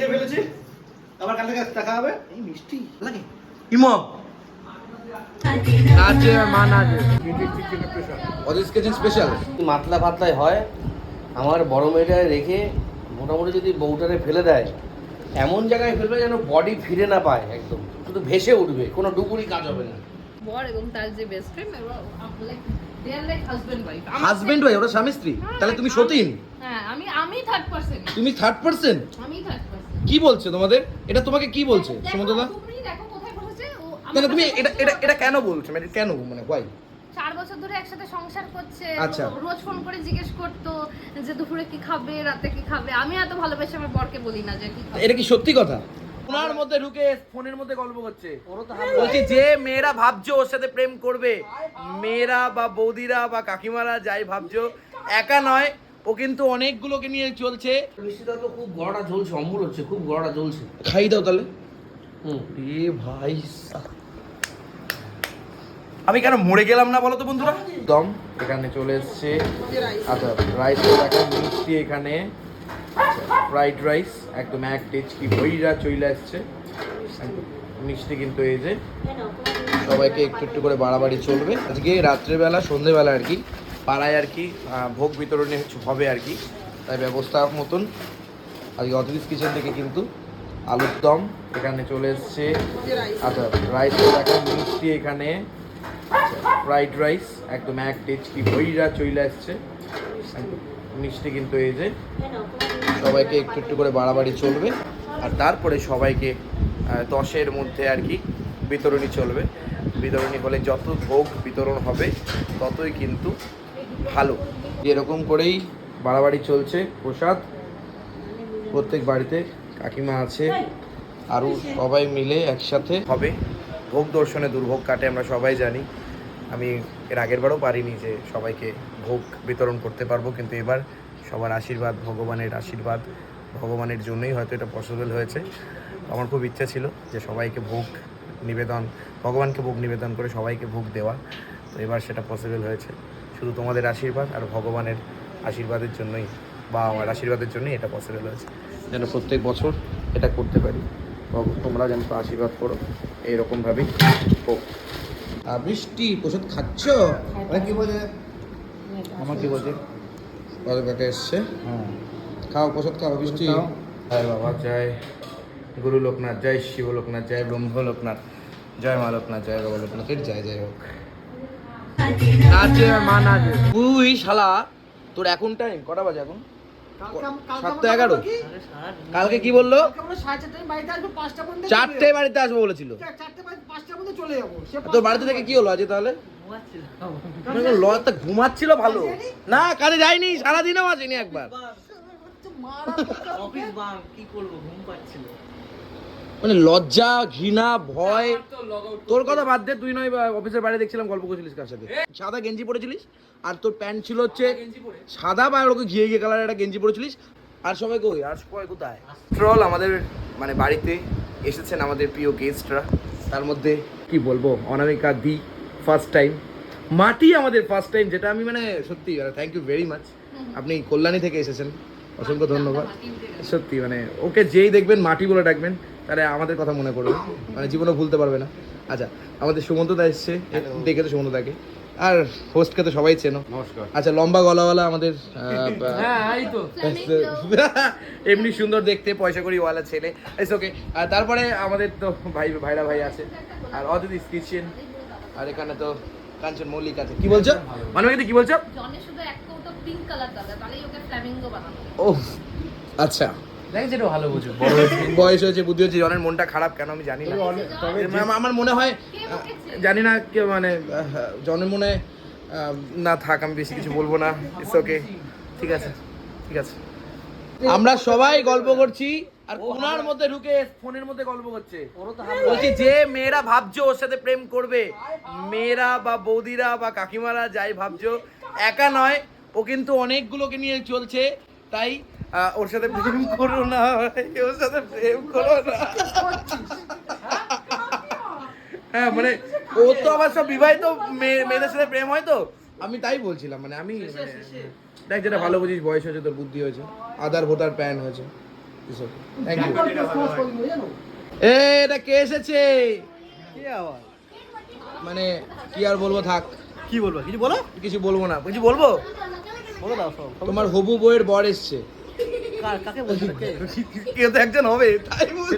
খেয়ে ফেলেছি? আবার কাল থেকে দেখা হবে? এই মিষ্টি লাগে। ইমো। আছে মা নাচে অদিস কিচেন স্পেশাল মাতলা পাতলায় হয় আমার বড় মেয়েটায় রেখে মোটামুটি যদি বউটারে ফেলে দেয় এমন জায়গায় ফেলবে যেন বডি ফিরে না পায় একদম। শুধু ভেসে উঠবে কোনো ডুবুরি কাজ হবে না। বর এবং তার যে best friend like they R like husband wife husband ভাই ওরা স্বামী স্ত্রী? তাহলে তুমি সতীন? হ্যাঁ আমি আমি থার্ড পারসন তুমি থার্ড পার্সন আমি থার্ড কি বলছে তোমাদের? এটা তোমাকে কি বলছে সুমন্তদা? তুমি দেখো কোথায় বসেছে ও আমার তাহলে তুমি এটা এটা এটা কেন বলছো? মানে কেন মানে হোয়াই চার বছর ধরে একসাথে সংসার করছে আচ্ছা। রোজ ফোন করে জিজ্ঞেস করতো যে দুপুরে কি খাবে রাতে কি খাবে। আমি এত ভালোবেসে আমার বরকে বলি না যে কি এটা কি সত্যি কথা? ওনার মধ্যে ঢুকে ফোনের মধ্যে গল্প করছে বলছি যে মেয়েরা ভাবছ ওর সাথে প্রেম করবে মেয়েরা বা বৌদিরা বা কাকিমারা যাই ভাবছ একা নয় ও কিন্তু অনেকগুলোকে নিয়ে চলছে। মিষ্টিটা তো খুব গড়া ঝলছে অম্বুল হচ্ছে খুব গড়া ঝলছে। খাই দাও তাহলে। হুম। এ ভাই আমি কেন মরে গেলাম না বলো তো বন্ধুরা? দম এখানে চলে এসছে। আচ্ছা রাইস দেখো মিষ্টি এখানে। ফ্রাইড রাইস একদম এক টেচকি ভইরা চইলা এসছে। মিষ্টি কিন্তু এই যে। সবাইকে একটু একটু করে বাড়াবাড়ি চলবে। আজকে রাত্রেবেলা সন্ধেবেলা আর কি পাড়ায় আর কি ভোগ বিতরণে হবে আর কি। তাই ব্যবস্থা মতন। আজকে অতিরিস কিচেন থেকে কিন্তু আলুর দম এখানে চলে এসছে। আচ্ছা রাইস দেখো, মিষ্টি এখানে। ফ্রাইড রাইস একদম এক টেচকি ভইরা চইলা এসছে। মিষ্টি কিন্তু এই যে। সবাইকে একটু একটু করে বাড়াবাড়ি চলবে। আর তারপরে সবাইকে দশের মধ্যে আর কি বিতরণী চলবে। বিতরণী হলে যত ভোগ বিতরণ হবে, ততই কিন্তু ভালো। এরকম করেই বাড়াবাড়ি চলছে প্রসাদ। প্রত্যেক বাড়িতে কাকিমা আছে, আরও সবাই মিলে একসাথে হবে। ভোগ দর্শনে দুর্ভোগ কাটে, আমরা সবাই জানি। আমি এর আগের বারও পারিনি যে সবাইকে ভোগ বিতরণ করতে পারব, কিন্তু এবার সবার আশীর্বাদ, ভগবানের আশীর্বাদ, ভগবানের জন্যই হয়তো এটা পসিবল হয়েছে। আমার খুব ইচ্ছা ছিল যে সবাইকে ভোগ নিবেদন, ভগবানকে ভোগ নিবেদন করে সবাইকে ভোগ দেওয়া, তো এবার সেটা পসিবল হয়েছে। শুধু তোমাদের আশীর্বাদ আর ভগবানের আশীর্বাদের জন্যই বা আমার আশীর্বাদের জন্যই এটা পসিবল হয়েছে। যেন প্রত্যেক বছর এটা করতে পারি। তোমরা যেন তো আশীর্বাদ করো। এইরকমভাবেই হোক। আর বৃষ্টি প্রসাদ খাচ্ছ? কি বলছে? আমার কি বলছে? কাকে এসছে। খাও প্রসাদ খাও বৃষ্টি জয় বাবা জয়। গুরু লোকনাথ জয় শিব লোকনাথ জয় ব্রহ্ম লোকনাথ জয় মা লোকনাথ জয় বাবা লোকনাথের জয় জয় হোক। নাচে মা নাচে তুই শালা তোর এখন টাইম কটা বাজে এখন? সাতটা এগারো। কালকে কি বলল? চারটে বাড়িতে আসব বলেছিল। তোর বাড়িতে থেকে কি হলো আজ তাহলে? লতা ঘুমাচ্ছিল ভালো। না কাজে যায়নি সারাদিনও আসেনি একবার। অফিস বাং কি করব ঘুম পাচ্ছিল। মানে লজ্জা ঘৃণা ভয়। তোর কথা বাদ দে তুই নয় বা অফিসের বাইরে দেখছিলাম গল্প করছিলিস কার সাথে। সাদা গেঞ্জি পরেছিলিস আর তোর প্যান্ট ছিল হচ্ছে সাদা বা ওরকম ঘিয়ে ঘিয়ে কালার একটা গেঞ্জি পরেছিলিস। আর সবাই কই? আর সবাই কোথায়? ট্রল আমাদের মানে বাড়িতে এসেছেন আমাদের প্রিয় গেস্টরা তার মধ্যে কি বলব অনামিকা দি ফার্স্ট টাইম মাটি আমাদের ফার্স্ট টাইম যেটা আমি মানে সত্যি থ্যাংক ইউ ভেরি মাচ আপনি কল্যাণী থেকে এসেছেন। অসংখ্য ধন্যবাদ। সত্যি মানে ওকে যেই দেখবেন মাটি বলে ডাকবেন। তাহলে আমাদের কথা মনে করবে মানে জীবনে ভুলতে পারবে না। আচ্ছা আমাদের সুমন্ত দা এসছে। দেখে তো সুমন্ত দাকে। আর হোস্টকে তো সবাই চেনো। নমস্কার। আচ্ছা লম্বা গলাওয়ালা আমাদের হ্যাঁ এমনি সুন্দর দেখতে পয়সা করি ওয়ালা ছেলে। ইটস ওকে আর তারপরে আমাদের তো ভাই ভাইরা ভাই আছে। আর অদিতি কিচেন। আর এখানে তো কাঞ্চন মল্লিক আছে। কি বলছো? মানবিকা কি বলছো? জনে শুধু এক কৌটো পিঙ্ক কালার তাহলেই ওকে ফ্ল্যামিঙ্গো বানানো ও আচ্ছা। দেখ যেটা ভালো বুঝো। বয়স হয়েছে বুদ্ধি হচ্ছে জনের মনটা খারাপ কেন আমি জানি না। আমার- মনে হয়? জানি না কেউ মানে জনের মনে না থাক আমি বেশি কিছু বলব না ইটস ওকে ঠিক আছে ঠিক আছে। আমরা সবাই গল্প করছি আর কোনার মধ্যে ঢুকে ফোনের মধ্যে গল্প করছে। বলছি যে মেয়েরা ভাবছ ওর সাথে প্রেম করবে মেয়েরা বা বৌদিরা বা কাকিমারা যাই ভাবছ একা নয় ও কিন্তু অনেকগুলোকে নিয়ে চলছে তাই ওর সাথে প্রেম করো না ভাই, ওর সাথে প্রেম করো না। হ্যাঁ মানে ও তো আবার সব বিবাহিত মেয়ে- মেয়েদের সাথে প্রেম হয় তো। আমি তাই বলছিলাম মানে আমি মানে, দেখ যেটা ভালো বুঝিস বয়স হয়েছে তোর বুদ্ধি হয়েছে আধার ভোটার প্যান হয়েছে। থ্যাংক ইউ এ এটা কে এসেছে? মানে কি আর বলব থাক। কি বলব কিছু বলো? কিছু বলব না। কিছু বলব? বলো দাও সব। তোমার হবু বইয়ের বর এসছে। কাকে বলছো কেউ তো একজন হবে তাই বলছি।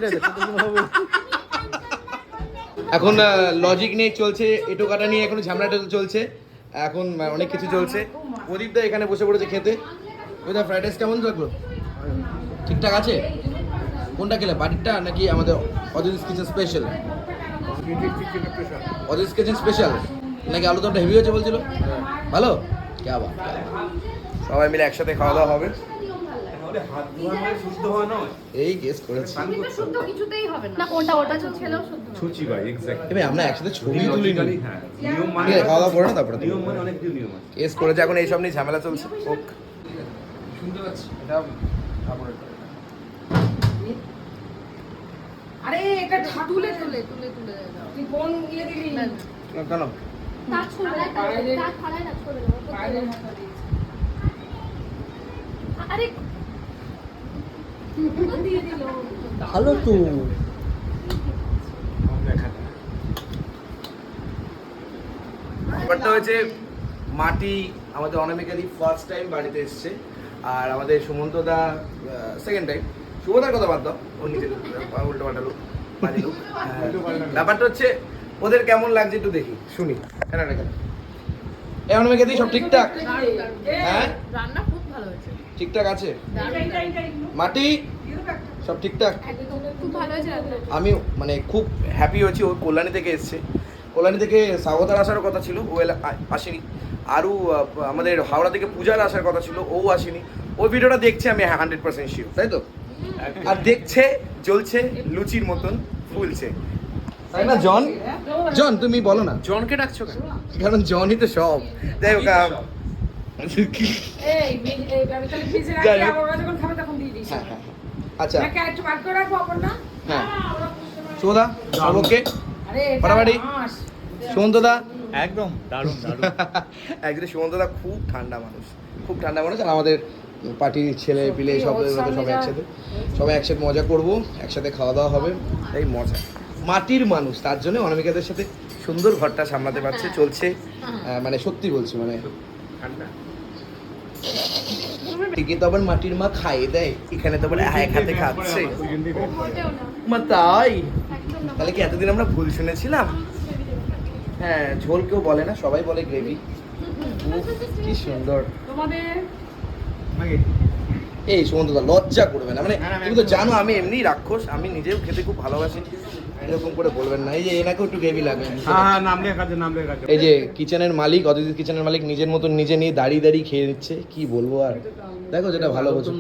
এখন লজিক নিয়ে চলছে এটো কাটা নিয়ে এখন ঝামেলাটা চলছে। এখন অনেক কিছু চলছে। প্রদীপদা এখানে বসে পড়েছে খেতে। ওইটা ফ্রাইড রাইস কেমন লাগল? ঠিকঠাক আছে? কোনটা খেলে? বাড়িরটা নাকি আমাদের Ajit kitchen special Ajit kitchen special নাকি আলু দমটা হেভি হয়েছে বলছিল? ভালো? কে আবার? সবাই মিলে একসাথে খাওয়া দাওয়া হবে। এই গেস করেছি কিন্তু শুদ্ধ কিছুতেই হবে না না কোনটা ওটা ছেলেও শুদ্ধ ছুচি ভাই এক্স্যাক্ট এবার আমরা একসাথে ছবি তুলি নি হ্যাঁ নিয়ম মানে খাওয়া দাওয়া করে না তারপরে নিয়ম মানে অনেক নিয়ম আছে কেস করেছে এখন এইসব নিয়ে ঝামেলা চলছে ওক শুনতে পাচ্ছি এটা আরে এটা তুলে তুলে তুলে তুলে দাও তুই কোন ইয়ে দিলি। কেন তার ছড়ায় তার ছড়ায় না ছড়ে। আরে ভালো তো। ব্যাপারটা হয়েছে মাটি আমাদের অনামিকাদি ফার্স্ট টাইম বাড়িতে এসছে আর আমাদের সুমন্ত দা সেকেন্ড টাইম শুভদার কথা বাদ দাও ওর নিজের উল্টো পাল্টা লোক বাজে লোক। হ্যাঁ। ব্যাপারটা হচ্ছে ওদের কেমন লাগছে একটু দেখি শুনি। কেন কেন এই অনামিকাদি সব ঠিকঠাক? হ্যাঁ রান্না খুব ভালো হয়েছে। ঠিকঠাক আছে। মাটি? সব ঠিকঠাক? আমি মানে খুব হ্যাপি হয়েছি ও কল্যাণী থেকে এসছে। কল্যাণী থেকে স্বাগতার আসার কথা ছিল ও এলা- আসেনি। আরও আমাদের হাওড়া থেকে পূজার আসার কথা ছিল ও আসেনি। ওই ভিডিওটা দেখছে আমি হান্ড্রেড পার্সেন্ট শিওর তাই তো? আর দেখছে জ্বলছে লুচির মতন ফুলছে। তাই না জন? জন তুমি বলো না। জনকে ডাকছো কেন? কারণ জনই তো সব। যাই হোক এই, আমি তাহলে ফ্রিজে রাখি, যাই হোক। আবার যখন খাবে তখন দিয়ে দিস। হ্যাঁ হ্যাঁ হ্যাঁ। আচ্ছা। নাকি আরেকটু বার করে রাখব অপর্ণা? হ্যাঁ। সুদা। সুমন্তদা একদম দারুণ সুমন্তদা খুব ঠান্ডা মানুষ খুব ঠান্ডা মানুষ আর আমাদের পার্টির ছেলে পিলে সব সবাই একসাথে। সবাই একসাথে মজা করব একসাথে খাওয়া দাওয়া হবে। এই মজা। মাটির মানুষ তার জন্য অনামিকাদের সাথে সুন্দর ঘরটা সামলাতে পারছে চলছে। মানে সত্যি বলছি মানে ঠিকই তো আবার মাটির মা খাইয়ে দেয়। এখানে তো বলে এক হাতে খাচ্ছে। মা তাই? তাহলে কি এতদিন আমরা ভুল শুনেছিলাম? হ্যাঁ ঝোল কেউ বলে না সবাই বলে গ্রেভি। কি সুন্দর। তোমাদের? এই সুমন্তদা লজ্জা করবে না। মানে তুমি তো জানো আমি এমনি রাক্ষস আমি নিজেও খেতে খুব ভালোবাসি। এরকম করে বলবেন না। এই যে এনাকেও একটু গ্রেভি লাগবে হ্যাঁ হ্যাঁ নাম লেখা আছে নাম লেখা আছে। এই যে কিচেনের মালিক অদিতির কিচেনের মালিক নিজের মতন নিজে নিয়ে দাঁড়িয়ে দাঁড়িয়ে খেয়ে নিচ্ছে কি বলব আর? দেখো যেটা ভালো হচ্ছে।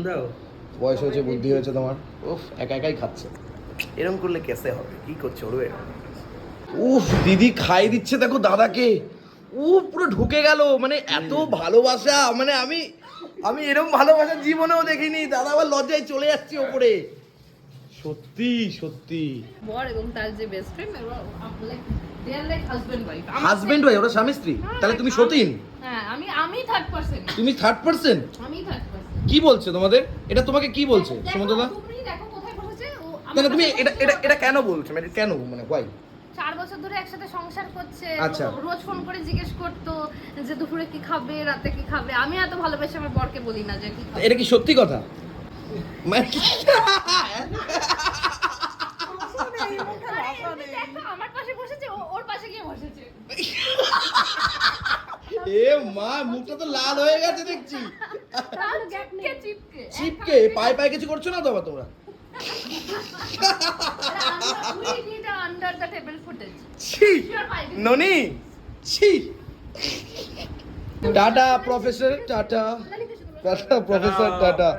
বয়স হয়েছে বুদ্ধি হয়েছে তোমার। উফ একা একাই খাচ্ছে। এরকম করলে কেসে হবে? কি করছে ওরবে উফ দিদি খাই দিচ্ছে দেখো দাদাকে। ও পুরো ঢুকে গেল। মানে এত ভালোবাসা মানে আমি আমি এরকম ভালোবাসা জীবনেও দেখিনি। দাদা আবার লজ্জায় চলে যাচ্ছি ওপরে। সত্যি সত্যি। বর এবং তার যে best friend they R like husband wife husband ভাই ওরা স্বামী স্ত্রী? তাহলে তুমি সতীন? হ্যাঁ আমি আমি থার্ড পারসন তুমি থার্ড পার্সন আমি থার্ড পারসন কি বলছে তোমাদের? এটা তোমাকে কি বলছে সুমন্তদা? তুমি দেখো কোথায় বসেছে আমার তুমি এটা এটা এটা কেন বলছো? মানে কেন মানে why? চার বছর ধরে একসাথে সংসার করছে আচ্ছা। রোজ ফোন করে জিজ্ঞেস করতো যে দুপুরে কি খাবে রাতে কি খাবে। আমি এত ভালোবেসে আমার বরকে বলি না যে কি এটা কি সত্যি কথা? মানে বসেছে এ মা, মুখটা তো লাল হয়ে গেছে দেখছি। চিপকে, পায়ে পায়ে কিছু করছ না তো তোমরা? ননি, ছি। Tata, professor tata professor, tata.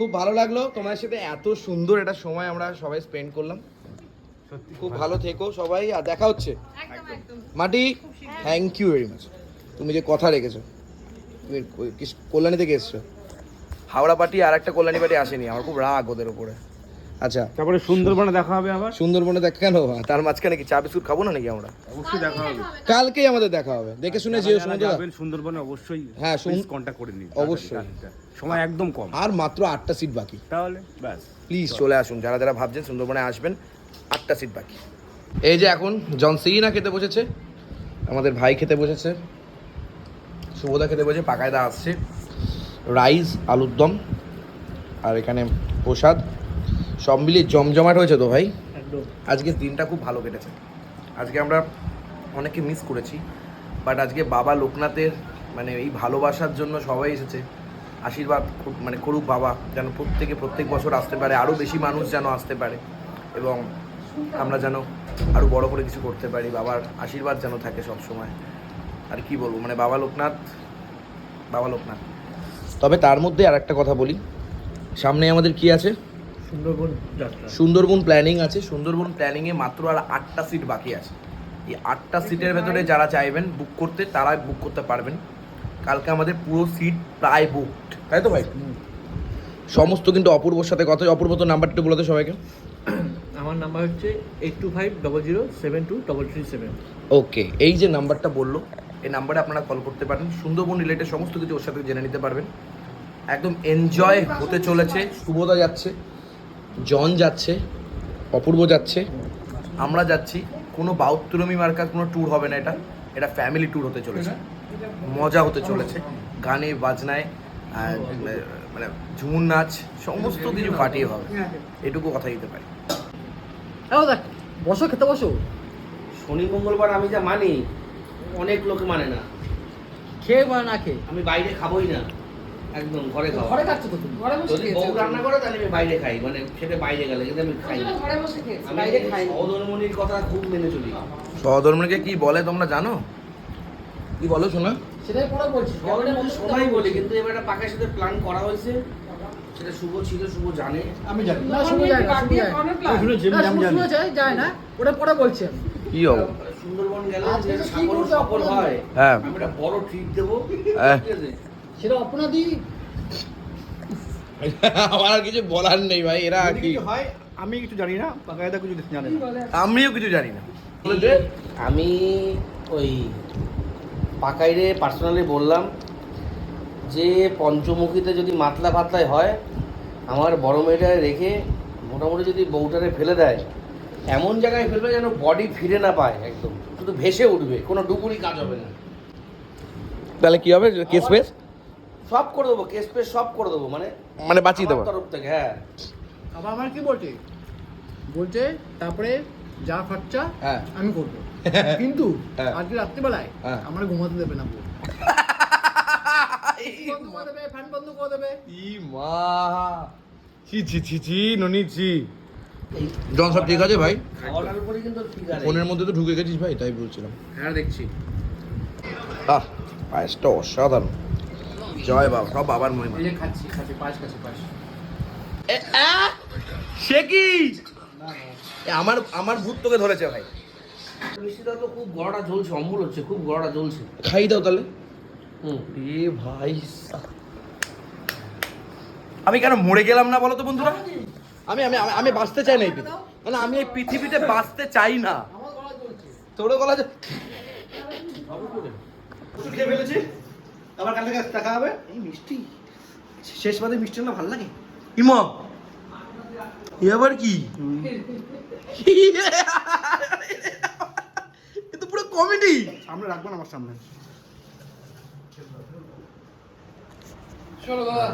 খুব ভালো লাগল। তোমার সাথে এত সুন্দর একটা সময় আমরা সবাই স্পেন্ড করলাম। খুব ভালো। থেকো সবাই আর দেখা হচ্ছে। একদম একদম। মাটি থ্যাংক ইউ ভেরি মাচ তুমি যে কথা রেখেছো তুমি কিস- কল্যাণী থেকে এসছো। হাওড়া পার্টি আর একটা কল্যাণী পার্টি আসেনি আমার খুব রাগ ওদের উপরে। আচ্ছা। তারপরে সুন্দরবনে দেখা হবে আবার। সুন্দরবনে দেখা কেন? তার মাঝখানে কি চা বিস্কুট খাব না নাকি আমরা? অবশ্যই দেখা হবে। কালকেই আমাদের দেখা হবে। দেখে শুনে যেও যাবেন সুন্দরবনে অবশ্যই হ্যাঁ, সুন- কন্ট্যাক্ট করে নিন। অবশ্যই। সময় একদম কম। আর মাত্র আটটা সিট বাকি। তাহলে ব্যাস। প্লিজ চলে। আসুন। যারা যারা ভাবছেন সুন্দরবনে আসবেন আটটা সিট বাকি। এই যে এখন জন সিনা খেতে বসেছে। আমাদের ভাই খেতে বসেছে। শুভদা খেতে বসেছে। পাকায়দা আসছে। রাইস আলুর দম। আর এখানে প্রসাদ। সব মিলিয়ে জমজমাট হয়েছে তো ভাই? একদম। আজকের দিনটা খুব ভালো কেটেছে। আজকে আমরা অনেকে মিস করেছি বাট আজকে বাবা লোকনাথের মানে এই ভালোবাসার জন্য সবাই এসেছে। আশীর্বাদ খুব- মানে করুক বাবা যেন প্রত্যেকে প্রত্যেক বছর আসতে পারে আরও বেশি মানুষ যেন আসতে পারে এবং আমরা যেন আরও বড় করে কিছু করতে পারি। বাবার আশীর্বাদ যেন থাকে সব সময়। আর কি বলব মানে বাবা লোকনাথ বাবা লোকনাথ। তবে তার মধ্যে আর একটা কথা বলি। সামনে আমাদের কি আছে? সুন্দরবন যাত্রা। সুন্দরবন প্ল্যানিং আছে। সুন্দরবন প্ল্যানিংয়ে মাত্র আর আটটা সিট বাকি আছে। এই আটটা সিটের ভেতরে যারা চাইবেন বুক করতে তারা বুক করতে পারবেন। কালকে আমাদের পুরো সিট প্রায় বুকড তাই তো ভাই? সমস্ত কিন্তু অপূর্বর সাথে কথা অপূর্ব তো নাম্বারটা বলতে সবাইকে। আমার নাম্বার হচ্ছে eight two five double zero seven two double three seven okay এই যে নাম্বারটা বলল এই নাম্বারে আপনারা কল করতে পারেন। সুন্দরবন রিলেটেড সমস্ত কিছু ওর সাথে জেনে নিতে পারবেন। একদম এনজয় হতে চলেছে। শুভদা যাচ্ছে। জন যাচ্ছে অপূর্ব যাচ্ছে আমরা যাচ্ছি কোনো বাউত্তরমি মার্কার কোনো ট্যুর হবে না এটা এটা ফ্যামিলি ট্যুর হতে চলেছে মজা হতে চলেছে গানে বাজনায় মানে ঝুমুর নাচ সমস্ত কিছু ফাটিয়ে হবে এটুকু কথা দিতে পারি। হ্যাঁ দেখ বসো খেতে বসো। শনি মঙ্গলবার আমি যা মানি অনেক লোক মানে না। খেয়ে বা না খেয়ে। আমি বাইরে খাবোই না। একদম ঘরে খাব ঘরে খাচ্ছ তো তুমি? ঘরে বসে যদি বউ রান্না করে তাহলে আমি বাইরে খাই। মানে সেটা বাইরে গেলে কিন্তু আমি খাই না। ঘরে বসে খেয়েছে বাইরে খাই সহধর্মণির কথা খুব মেনে চলি। সহধর্মীকে কি বলে তোমরা জানো? কি বলো শোনা। সেটাই পরে বলছি। সবাই বলি কিন্তু এবার একটা পাকের সাথে প্ল্যান করা হয়েছে। সেটা শুভ ছিল শুভ জানে। আমি জানি। না, শুনে যায় না, শুনে যায় না। জানি যায় না। ওটা পরে বলছি কি হব সুন্দরবন গেলে যে সাগর সফল হয়। হ্যাঁ। আমি একটা বড় ট্রিট দেবো। হ্যাঁ। ঠিক আছে? সেটা অপনাদি আমার আর কিছু বলার নেই ভাই এরা যদি কি? হয় আমি কিছু জানি না পাকায়দা কিছু জানে না? আমিও কিছু জানি না। আমি ওই পাকাইরে পার্সোনালি বললাম যে পঞ্চমুখীতে যদি মাতলা পাতলায় হয় আমার বড় মেয়েটারে রেখে মোটামুটি যদি বউটারে ফেলে দেয় এমন জায়গায় ফেলবে যেন বডি ফিরে না পায় একদম। শুধু ভেসে উঠবে কোনো ডুবুরি কাজ হবে না। তাহলে কি হবে? Case face? সব করে দেবো কেস পেস সব করে দেবো মানে মানে বাঁচিয়ে দেবো। তরফ থেকে হ্যাঁ। আবার আমার কি বলছে? বলছে তারপরে যা খরচা হ্যাঁ। আমি করব। কিন্তু হ্যাঁ। আজকে রাত্রিবেলায় হ্যাঁ। আমার ঘুমাতে দেবে না ফ্যান বন্ধ করে দেবে ই মা। ছি ছি ছি ছি ননি ছি। জন সব ঠিক আছে ভাই? ফোনের মধ্যে তো ঢুকে গেছিস ভাই তাই বলছিলাম। হ্যাঁ দেখছি। আহ পায়েসটা অসাধারণ। জয় বাবা সব বাবার মহিমা। এই খাচ্ছি সে কি? এ, আমার আমার ভূত তোকে ধরেছে ভাই। মিষ্টিটা তো খুব গড়াটা জ্বলছে অম্বল হচ্ছে খুব গড়াটা জ্বলছে। খাই দাও তাহলে। এ ভাই আমি কেন মরে গেলাম না বলো তো বন্ধুরা? আমি আমি আমি- বাঁচতে চাই না এই পৃথিবী। মানে আমি এই পৃথিবীতে বাঁচতে চাই না। তোর গলা যে ফেলেছি আবার কাল থেকে টাকা হবে? এই মিষ্টি। শেষ বাদে মিষ্টি না ভালো লাগে। ইম এবার কি? এ তো পুরো কমেডি সামনে রাখব না আমার সামনে। চলো দাদা।